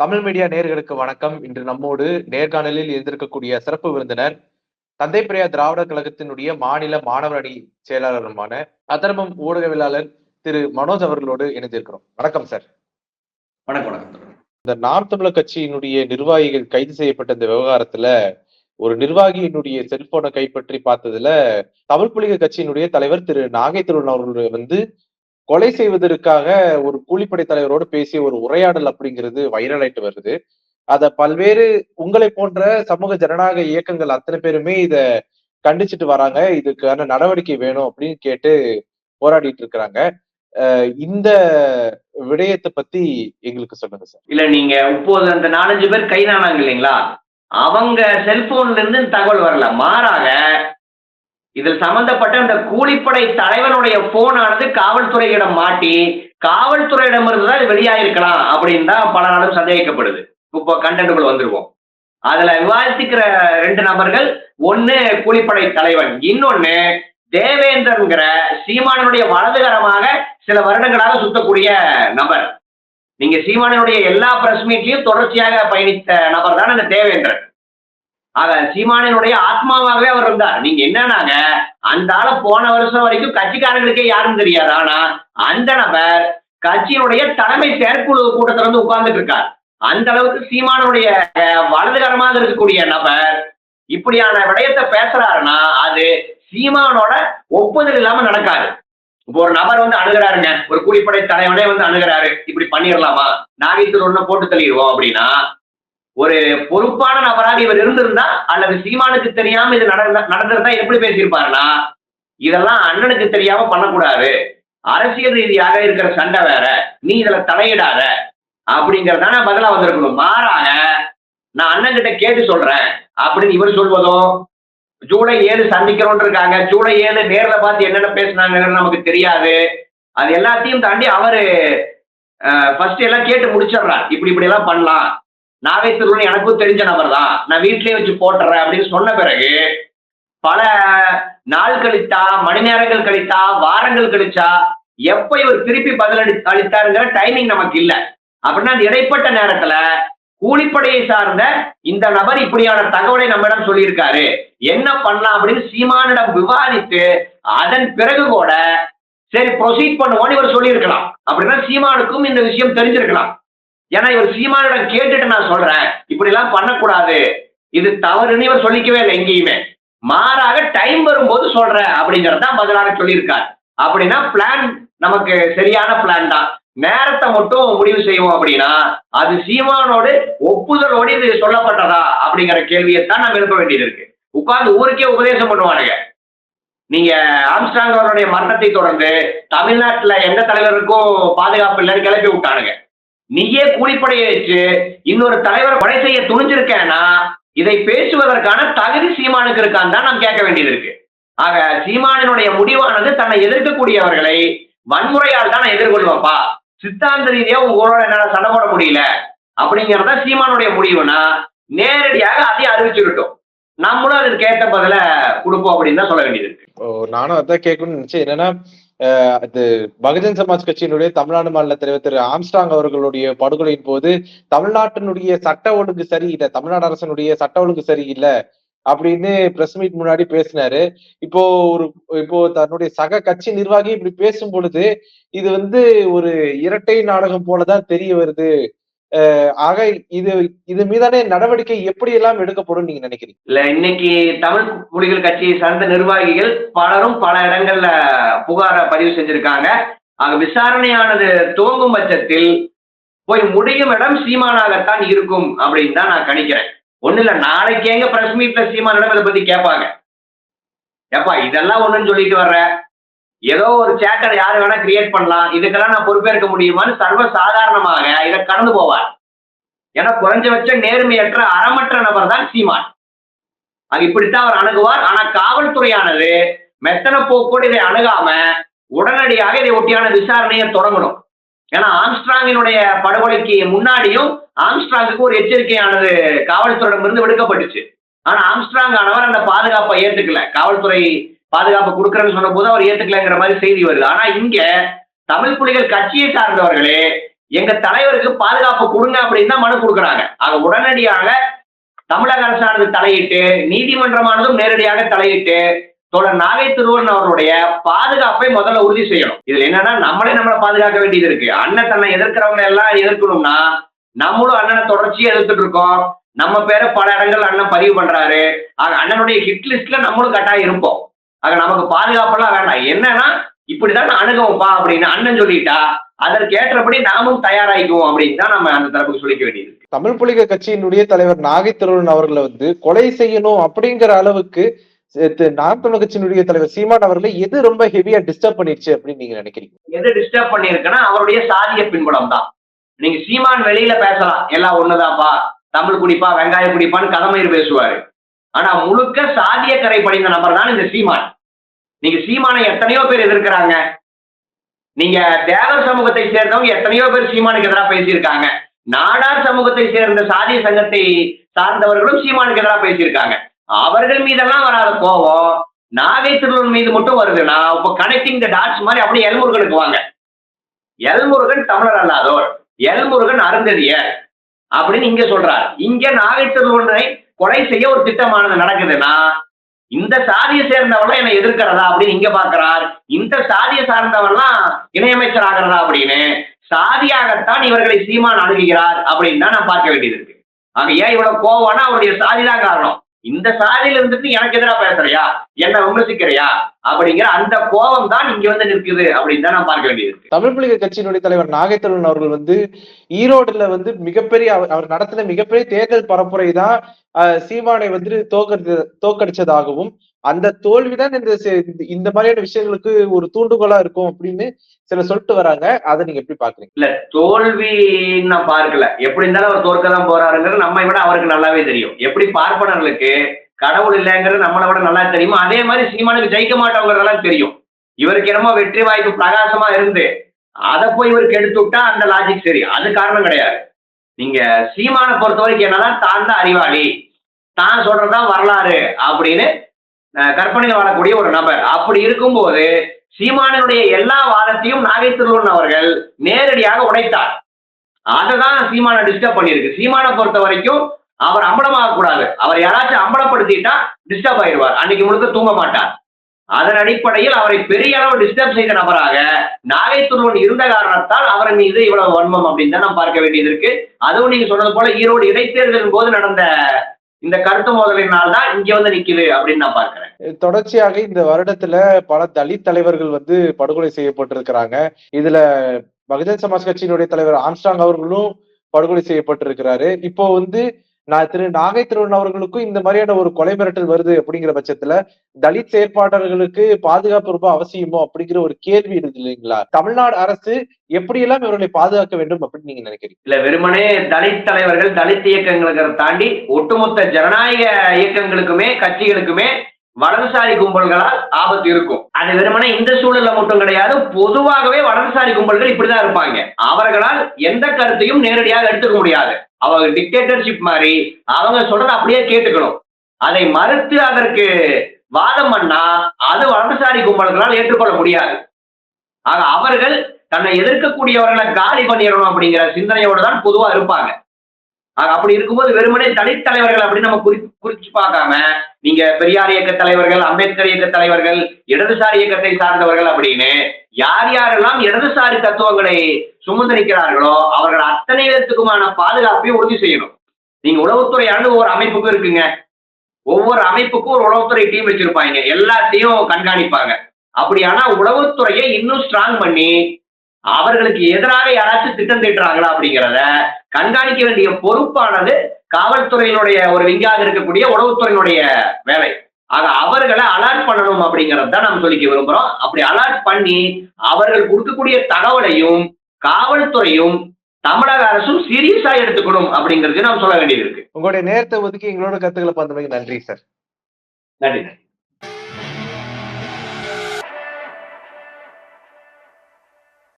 Tamil media நேயர்களுக்கு வணக்கம். இன்று நம்மோடு நேர்காணலில் இருந்திருக்கக்கூடிய சிறப்பு விருந்தினர் தந்தை பெரியார் திராவிடர் கழகத்தினுடைய மாநில மாணவர் அணி செயலாளருமான அதர்மம் ஊடகவியலாளர் திரு மனோஜ் அவர்களோடு இணைந்திருக்கிறோம். வணக்கம் சார். வணக்கம் வணக்கம் இந்த நாம் தமிழர் கட்சியினுடைய நிர்வாகிகள் கைது செய்யப்பட்ட இந்த விவகாரத்துல ஒரு நிர்வாகியினுடைய செல்போனை கைப்பற்றி பார்த்ததுல தமிழ் புலிகள் கட்சியினுடைய தலைவர் திரு நாகை திருவன் அவர்கள் வந்து கொலை செய்வதற்காக ஒரு கூலிப்படை தலைவரோடு பேசிய ஒரு உரையாடல் அப்படிங்கிறது வைரல் ஆயிட்டு வருது. அத பல்வேறு உங்களை போன்ற சமூக ஜனநாயக இயக்கங்கள் அத்தனை பேருமே இத கண்டிச்சிட்டு வராங்க. இதுக்கான நடவடிக்கை வேணும் அப்படின்னு கேட்டு போராடிட்டு இருக்கிறாங்க. இந்த விடயத்தை பத்தி எங்களுக்கு சொல்லுங்க சார். இல்ல நீங்க இப்போது அந்த நாலஞ்சு பேர் கைதானாங்க இல்லைங்களா? அவங்க செல்போன்ல இருந்து தகவல் வரல. மாறாக இதில் சம்பந்தப்பட்ட அந்த கூலிப்படை தலைவனுடைய போனானது காவல்துறையிடம் மாட்டி காவல்துறையிடம் இருந்து தான் இது வெளியாயிருக்கலாம் அப்படின்னு தான் பல நாளும் சந்தேகிக்கப்படுது. இப்போ கண்டென்ட்டுக்குள்ள வந்துருவோம். அதுல விவாதிக்கிற ரெண்டு நபர்கள் ஒன்னு கூலிப்படை தலைவன் இன்னொன்னு தேவேந்திரன்கிற சீமானனுடைய வலதுகரமாக சில வருடங்களாக சுத்தக்கூடிய நபர். நீங்க சீமானனுடைய எல்லா பிரஸ் மீட்லயும் தொடர்ச்சியாக பயணித்த நபர் தான் அந்த தேவேந்திரன். ஆக சீமானனுடைய ஆத்மாவாகவே அவர் இருந்தார். நீங்க என்னன்னாங்க அந்த ஆள போன வருஷம் வரைக்கும் கட்சிக்காரங்களுக்கே யாரும் தெரியாது. ஆனா அந்த நபர் கட்சியினுடைய தலைமை செயற்குழு கூட்டத்துல வந்து உட்கார்ந்துட்டு இருக்கார். அந்த அளவுக்கு சீமானுடைய வலதுகரமாக இருக்கக்கூடிய நபர் இப்படியான விடயத்தை பேசுறாருன்னா அது சீமானோட ஒப்புதல் இல்லாம நடக்காது. இப்போ ஒரு நபர் வந்து அணுகிறாருங்க ஒரு கூலிப்படை தலைவனே வந்து அணுகிறாரு இப்படி பண்ணிடலாமா நாகைத்தூர் ஒண்ணு போட்டு தள்ளிடுவோம் அப்படின்னா ஒரு பொறுப்பான நபராக இவர் இருந்திருந்தா அல்லது சீமானுக்கு தெரியாம இது நடந்திருந்தா எப்படி பேசியிருப்பாருன்னா இதெல்லாம் அண்ணனுக்கு தெரியாம பண்ணக்கூடாது. அரசியல் ரீதியாக இருக்கிற சண்டை வேற நீ இதுல தலையிடாத அப்படிங்கறதான பதிலா வந்திருக்கணும். மாறாக நான் அண்ணன் கிட்ட கேட்டு சொல்றேன் அப்படின்னு இவர் சொல்வதும் ஜூலை ஏழு சந்திக்கிறோம் இருக்காங்க. ஜூலை ஏழு நேர்ல பார்த்து என்னென்ன பேசுனாங்கன்னு நமக்கு தெரியாது. அது எல்லாத்தையும் தாண்டி அவரு ஃபர்ஸ்ட் எல்லாம் கேட்டு முடிச்சிடுறார். இப்படி இப்படி எல்லாம் பண்ணலாம். நாகைத்தூர்னு எனக்கும் தெரிஞ்ச நபர் தான். நான் வீட்லயே வச்சு போட்டுறேன் அப்படின்னு சொன்ன பிறகு பல நாள் கழித்தா மணி நேரங்கள் கழித்தா வாரங்கள் கழிச்சா எப்ப இவர் திருப்பி பதில் அளித்தாருங்கிற டைமிங் நமக்கு இல்லை. அப்படின்னா அந்த இடைப்பட்ட நேரத்துல கூலிப்படையை சார்ந்த இந்த நபர் இப்படியான தகவலை நம்மிடம் சொல்லியிருக்காரு. என்ன பண்ணலாம் அப்படின்னு சீமானிடம் விவாதித்து அதன் பிறகு கூட சரி ப்ரொசீட் பண்ணுவோன்னு இவர் சொல்லியிருக்கலாம். அப்படின்னா சீமானுக்கும் இந்த விஷயம் தெரிஞ்சிருக்கலாம். ஏன்னா இவர் சீமானிடம் கேட்டுட்டு நான் சொல்றேன். இப்படி எல்லாம் பண்ணக்கூடாது. இது தவறுன்னு இவர் சொல்லிக்கவே இல்லை எங்கேயுமே. மாறாக டைம் வரும்போது சொல்றேன் அப்படிங்கறத பதிலாக சொல்லியிருக்கார். அப்படின்னா பிளான் நமக்கு சரியான பிளான் தான். நேரத்தை மட்டும் முடிவு செய்வோம் அப்படின்னா அது சீமானோடு ஒப்புதலோடு இது சொல்லப்பட்டதா அப்படிங்கிற கேள்வியைத்தான் நம்ம எழுப்ப வேண்டியது இருக்கு. உட்கார்ந்து ஊருக்கே உபதேசம் பண்ணுவானுங்க. நீங்க ஆம்ஸ்டாங் அவருடைய மரணத்தை தொடர்ந்து தமிழ்நாட்டுல எந்த தலைவருக்கும் பாதுகாப்பு இல்லைன்னு கிளப்பி விட்டானுங்க. நீயே கூலிப்படையை வச்சு இன்னொரு தலைவரை கொலை செய்ய துணிஞ்சிருக்கேன்னா இதை பேசுவதற்கான தகுதி சீமானுக்கு இருக்கான்னு தான் நாம் கேட்க வேண்டியது இருக்கு. ஆக சீமானினுடைய முடிவானது தன்னை எதிர்க்கக்கூடியவர்களை வன்முறையால் தான் நான் எதிர்கொள்வேன்ப்பா. சித்தாந்த ரீதியா உங்களோட என்னால சண்டை போட முடியல. அப்படிங்கறத சீமானுடைய முடிவுனா நேரடியாக அதையும் அறிவிச்சுக்கிட்டோம். நம்மளும் அதுக்கு கேட்ட பதில கொடுப்போம் அப்படின்னு தான் சொல்ல வேண்டியது இருக்கு. நானும் அதான் கேட்கணும்னு நினைச்சேன். என்னன்னா அது பகுஜன் சமாஜ் கட்சியினுடைய தமிழ்நாடு மாநில தலைவர் திரு ஆம்ஸ்டாங் அவர்களுடைய படுகொலையின் போது தமிழ்நாட்டினுடைய சட்ட ஒழுங்கு சரியில்லை தமிழ்நாடு அரசனுடைய சட்ட ஒழுங்கு சரியில்லை அப்படின்னு பிரஸ் மீட் முன்னாடி பேசினாரு. இப்போ ஒரு இப்போ தன்னுடைய சக கட்சி நிர்வாகி இப்படி பேசும் பொழுது இது வந்து ஒரு இரட்டை நாடகம் போலதான் தெரிய வருது. ஆக இது இது மீதான நடவடிக்கை எப்படி எல்லாம் எடுக்கப்படும் நீங்க நினைக்கிறீங்க? இல்ல இன்னைக்கு தமிழ் புலிகள் கட்சியை சார்ந்த நிர்வாகிகள் பலரும் பல இடங்கள்ல புகார பதிவு செஞ்சிருக்காங்க. ஆக விசாரணையானது துவங்கும் பட்சத்தில் போய் முடியும் இடம் சீமானாகத்தான் இருக்கும் அப்படின்னு தான் நான் கணிக்கிறேன். ஒண்ணு இல்ல நாளைக்கு எங்க பிரஸ் மீட்ல சீமானிடம் இதை பத்தி கேட்பாங்க. ஏப்பா இதெல்லாம் ஒண்ணுன்னு சொல்லிட்டு வர்ற? ஏதோ ஒரு சேட்டர் யாரு வேணா கிரியேட் பண்ணலாம். இதுக்கெல்லாம் நான் பொறுப்பேற்க முடியுமான்னு சர்வ சாதாரணமாக இதை கடந்து போவார். ஏன்னா குறைஞ்சபட்ச நேர்மையற்ற அறமற்ற நபர் தான் சீமான். அது இப்படித்தான் அவர் அணுகுவார். ஆனா காவல்துறையானது மெத்தன போக்கோடு இதை அணுகாம உடனடியாக இதை ஒட்டியான விசாரணையை தொடங்கணும். ஏன்னா ஆம்ஸ்ட்ராங்கினுடைய படுகொலைக்கு முன்னாடியும் ஆம்ஸ்ட்ராங்குக்கு ஒரு எச்சரிக்கையானது காவல்துறையிடமிருந்து விடுக்கப்பட்டுச்சு. ஆனா ஆம்ஸ்ட்ராங் ஆனவர் அந்த பாதுகாப்பை ஏத்துக்கல. காவல்துறை பாதுகாப்பு கொடுக்குறேன்னு சொன்ன போது அவர் ஏத்துக்கலங்கிற மாதிரி செய்தி வருது. ஆனா இங்க தமிழ் புலிகள் கட்சியை சார்ந்தவர்களே எங்க தலைவருக்கு பாதுகாப்பு கொடுங்க அப்படின்னு தான் மனு கொடுக்குறாங்க. ஆக உடனடியாக தமிழக அரசானது தலையிட்டு நீதிமன்றமானதும் நேரடியாக தலையிட்டு தோழர் நாகை திருவன் அவர்களுடைய பாதுகாப்பை முதல்ல உறுதி செய்யணும். இதுல என்னன்னா நம்மளே நம்மளை பாதுகாக்க வேண்டியது இருக்கு. அண்ணன் தன்னை எதிர்க்கிறவங்க எல்லாம் எதிர்க்கணும்னா நம்மளும் அண்ணனை தொடர்ச்சியா எதிர்த்துட்டு இருக்கோம். நம்ம பேரை பல இடங்கள் அண்ணன் பதிவு பண்றாரு. ஆக அண்ணனுடைய ஹிட் லிஸ்ட்ல நம்மளும் கட்டாயம் இருப்போம். ஆக நமக்கு பாதுகாப்பெல்லாம் வேண்டாம். என்னன்னா இப்படிதான் அணுகுவோம்ப்பா அப்படின்னு அண்ணன் சொல்லிட்டா அதற்கு ஏற்றபடி நாமும் தயாராகிக்குவோம் அப்படின்னு தான் நம்ம அந்த தரப்புக்கு சொல்லிக்க வேண்டியது. தமிழ் புலிக கட்சியினுடைய தலைவர் நாகை திருவன் அவர்களை வந்து கொலை செய்யணும் அப்படிங்கிற அளவுக்கு நாம் தமிழர் கட்சியினுடைய தலைவர் சீமான் அவர்களை எது ரொம்ப ஹெவியா டிஸ்டர்ப் பண்ணிருச்சு அப்படின்னு நீங்க நினைக்கிறீங்க? எது டிஸ்டர்ப் பண்ணிருக்குன்னா அவருடைய சாதிய பின்புலம் தான். நீங்க சீமான் வெளியில பேசலாம். எல்லாம் ஒண்ணுதான்ப்பா. தமிழ் குடிப்பா வெங்காய குடிப்பான்னு கதமயிர் பேசுவாரு. ஆனா முழுக்க சாதிய கரை படிந்த நபர் தான் இந்த சீமான். நீங்க சீமானை எத்தனையோ பேர் எதிர்க்கிறாங்க. நீங்க தேவர் சமூகத்தை சேர்ந்தவங்க எத்தனையோ பேர் சீமானுக்கு எதிராக பேசியிருக்காங்க. நாடார் சமூகத்தை சேர்ந்த சாதிய சங்கத்தை சார்ந்தவர்களும் சீமானுக்கு எதிராக பேசியிருக்காங்க. அவர்கள் மீதெல்லாம் வராத கோபம் நாகை திருவன் மீது மட்டும் வருதுன்னா இப்போ கனெக்டிங் த டாட்ஸ் மாதிரி அப்படியே எல்முருகனுக்கு வாங்க. எல்முருகன் தமிழர் அல்லாதோர் எல்முருகன் அருந்ததியர் அப்படின்னு இங்க சொல்றார். இங்க நாகை திருவனை கொலை செய்ய ஒரு திட்டமானது நடக்குதுன்னா இந்த சாதியை சேர்ந்தவன்லாம் என்னை எதிர்க்கிறதா அப்படின்னு இங்க பாக்குறார் இந்த சாதியை சார்ந்தவன்லாம் இணையமைச்சர் ஆகிறதா அப்படின்னு சாதியாகத்தான் இவர்களை சீமான் அணுகுகிறார் அப்படின்னு தான் நான் பார்க்க வேண்டியது இருக்கு. ஆக ஏன் இவ்வளவு கோவம்னா அவருடைய சாதி தான் காரணம். இந்த சாதியில இருந்துட்டு எனக்கு எதிராக பேசுறியா? என்ன விமர்சிக்கிறியா? அப்படிங்கிற அந்த கோபம் தான் இங்க வந்து நிற்குது அப்படின்னு தான் நான் பார்க்க வேண்டியது தமிழ் புலிக கட்சியினுடைய தலைவர் நாகை அவர்கள் வந்து ஈரோடுல வந்து மிகப்பெரிய அவர் அவர் நடத்தின மிகப்பெரிய தேர்தல் பரப்புரை தான் ஆஹ், சீமானை வந்து தோக்கடி தோக்கடிச்சதாகவும் அந்த தோல்விதான் இந்த இந்த- மாதிரியான விஷயங்களுக்கு ஒரு தூண்டுகோலா இருக்கும் அப்படின்னு சில சொல்லிட்டு வராங்க. அதை நீங்க எப்படி பாக்குறீங்க? இல்ல தோல்வின்னு நான் பார்க்கல. எப்படி இருந்தாலும் அவர் தோற்க தான் போறாருங்கிறது நம்மை விட அவருக்கு நல்லாவே தெரியும். எப்படி பார்ப்பனர்களுக்கு கடவுள் இல்லைங்கிறது நம்மளை விட நல்லா தெரியுமோ அதே மாதிரி சீமானுக்கு ஜெயிக்க மாட்டவங்கிறதெல்லாம் தெரியும். இவருக்கு என்னமோ வெற்றி வாய்ப்பு பிரகாசமா இருந்து அதை போய் இவருக்கு எடுத்து விட்டா அந்த லாஜிக் சரி. அது காரணம் கிடையாது. நீங்க சீமானை பொறுத்த வரைக்கும் என்னதான் தான் தான் அறிவாளி தான் சொல்றதுதான் வரலாறு அப்படின்னு கற்பனையில் வாழக்கூடிய ஒரு நபர். அப்படி இருக்கும்போது சீமானனுடைய எல்லா வாதத்தையும் நாகை அவர்கள் நேரடியாக உடைத்தார். அதுதான் சீமானை டிஸ்டர்ப் பண்ணியிருக்கு. சீமானை பொறுத்த வரைக்கும் அவர் அம்பலமாக கூடாது. அவர் யாராச்சும் அம்பலப்படுத்திட்டா டிஸ்டர்ப் ஆயிடுவார். அன்னைக்கு முழுக்க தூங்க மாட்டார். அதன் அடிப்படையில் அவரை பெரிய அளவு டிஸ்டர்ப் செய்த நபராக நாகை துருவன் இருந்த காரணத்தால் அவர் மீது இவ்வளவு வன்மம் அப்படின்னு தான் நாம் பார்க்க வேண்டியது இருக்கு. அதுவும் நீங்க சொன்னது போல ஈரோடு இடைத்தேர்தலின் போது நடந்த இந்த கருத்து மோதலினால் தான் இங்க வந்து நிக்குது அப்படின்னு நான் பார்க்கிறேன். தொடர்ச்சியாக இந்த வருடத்துல பல தலித் தலைவர்கள் வந்து படுகொலை செய்யப்பட்டிருக்கிறாங்க. இதுல பகுஜன் சமாஜ் கட்சியினுடைய தலைவர் ஆம்ஸ்டாங் அவர்களும் படுகொலை செய்யப்பட்டிருக்கிறாரு. இப்போ வந்து நான் திரு நாகை திருவன் அவர்களுக்கும் இந்த மாதிரியான ஒரு கொலை மிரட்டல் வருது அப்படிங்கிற பட்சத்துல தலித் செயற்பாட்டாளர்களுக்கு பாதுகாப்பு ரொம்ப அவசியமோ அப்படிங்கிற ஒரு கேள்வி இருக்கு இல்லைங்களா? தமிழ்நாடு அரசு எப்படியெல்லாம் இவர்களை பாதுகாக்க வேண்டும் அப்படின்னு நீங்க நினைக்கிறீங்க? இல்ல வெறுமனே தலித் தலைவர்கள் தலித் இயக்கங்களுக்கு தாண்டி ஒட்டுமொத்த ஜனநாயக இயக்கங்களுக்குமே கட்சிகளுக்குமே வலதுசாரி கும்பல்களால் ஆபத்து இருக்கும். அது வெறுமனே இந்த சூழல்ல மட்டும் கிடையாது பொதுவாகவே வலதுசாரி கும்பல்கள் இப்படிதான் இருப்பாங்க. அவர்களால் எந்த கருத்தையும் நேரடியாக எடுத்துக்க முடியாது. அவங்க டிக்டேட்டர்ஷிப் மாதிரி அவங்க சொல்றத அப்படியே கேட்டுக்கணும். அதை மறுத்து அதற்கு வாதம் பண்ணா அது வலதுசாரி கும்பல்களால் ஏற்றுக்கொள்ள முடியாது. ஆக அவர்கள் தன்னை எதிர்க்கக்கூடியவர்களை காலி பண்ணிடணும் அப்படிங்கிற சிந்தனையோடு தான் பொதுவா இருப்பாங்க. அப்படி இருக்கும்போது வெறுமனே தலித் தலைவர்கள் அப்படின்னு நம்ம குறி குறிச்சு பார்க்காம நீங்க பெரியார் இயக்க தலைவர்கள் அம்பேத்கர் இயக்க தலைவர்கள் இடதுசாரி இயக்கத்தை சார்ந்தவர்கள் அப்படின்னு யார் யாரெல்லாம் இடதுசாரி தத்துவங்களை சுமந்து நிற்கிறார்களோ அவர்கள் அத்தனை பேர்த்துக்குமான பாதுகாப்பையும் உறுதி செய்யணும். நீங்க உளவுத்துறை ஆண்டு ஒவ்வொரு அமைப்புக்கும் இருக்குங்க. ஒவ்வொரு அமைப்புக்கும் ஒரு உளவுத்துறை டீம் வச்சிருப்பாங்க. எல்லாத்தையும் கண்காணிப்பாங்க. அப்படியானா உளவுத்துறையை இன்னும் ஸ்ட்ராங் பண்ணி அவர்களுக்கு எதிராக யாராச்சும் திட்டம் தீட்டுறாங்களா அப்படிங்கிறத கண்காணிக்க வேண்டிய பொறுப்பானது காவல்துறையினுடைய ஒரு விங்காக இருக்கக்கூடிய உளவுத்துறையினுடைய வேலை. ஆக அவர்களை அலர்ட் பண்ணணும் அப்படிங்கறத தான் நம்ம சொல்லிக்க விரும்புறோம். அப்படி அலர்ட் பண்ணி அவர்கள் கொடுக்கக்கூடிய தகவலையும் காவல்துறையும் தமிழக அரசும் சீரியஸா எடுத்துக்கணும் அப்படிங்கிறது நாம் சொல்ல வேண்டியது இருக்கு. உங்களுடைய நேரத்தை ஒதுக்கி எங்களோட கருத்துக்களை பந்தமைக்கு நன்றி சார். நன்றி.